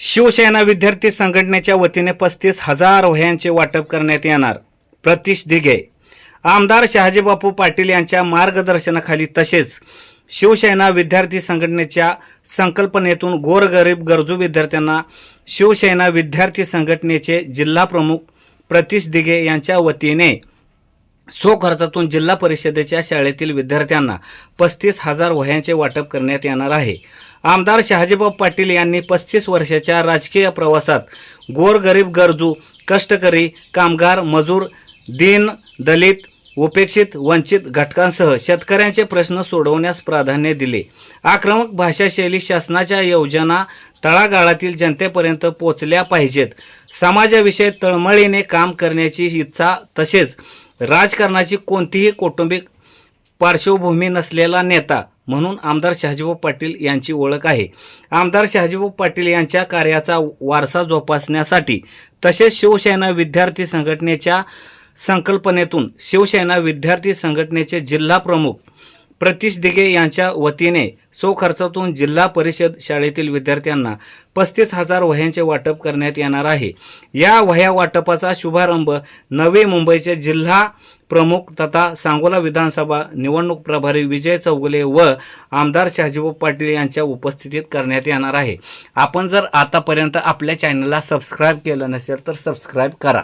शिवसेना विद्यार्थी संघटनेच्या वतीने पस्तीस हजार वह्यांचे वाटप करण्यात येणार. प्रतीश दिघे. आमदार शहाजीबापू पाटील यांच्या मार्गदर्शनाखाली तसेच शिवसेना विद्यार्थी संघटनेच्या संकल्पनेतून गोरगरीब गरजू विद्यार्थ्यांना शिवसेना विद्यार्थी संघटनेचे जिल्हा प्रमुख प्रतीश दिघे यांच्या वतीने सो खर्चातून जिल्हा परिषदेच्या शाळेतील विद्यार्थ्यांना पस्तीस हजार वह्यांचे वाटप करण्यात येणार आहे. आमदार शहाजीबाब पाटील यांनी पस्तीस वर्षाच्या राजकीय प्रवासात गोरगरीब गरजू कष्टकरी कामगार मजूर दीन दलित उपेक्षित वंचित घटकांसह शेतकऱ्यांचे प्रश्न सोडवण्यास प्राधान्य दिले. आक्रमक भाषाशैली शासनाच्या योजना तळागाळातील जनतेपर्यंत पोचल्या पाहिजेत. समाजाविषयी तळमळीने काम करण्याची इच्छा तसेच राजकारणाची कोणतीही कौटुंबिक पार्श्वभूमी नसलेला नेता म्हणून आमदार शहाजीभाऊ पाटील यांची ओळख आहे. आमदार शहाजीभाऊ पाटील यांच्या कार्याचा वारसा जोपासण्यासाठी तसेच शिवसेना विद्यार्थी संघटनेच्या संकल्पनेतून शिवसेना विद्यार्थी संघटनेचे जिल्हा प्रमुख प्रतीश दिघे यांच्या वतीने सो खर्चातून जिल्हा परिषद शाळेतील विद्यार्थ्यांना पस्तीस हजार वह्यांचे वाटप करण्यात येणार आहे. या वह्या वाटपाचा शुभारंभ नवी मुंबईचे जिल्हा प्रमुख तथा सांगोला विधानसभा निवडणूक प्रभारी विजय चौगुले व आमदार शहाजीभाऊ पाटील यांच्या उपस्थितीत करण्यात येणार आहे. आपण जर आतापर्यंत आपल्या चॅनलला सबस्क्राईब केलं नसेल तर सबस्क्राईब करा.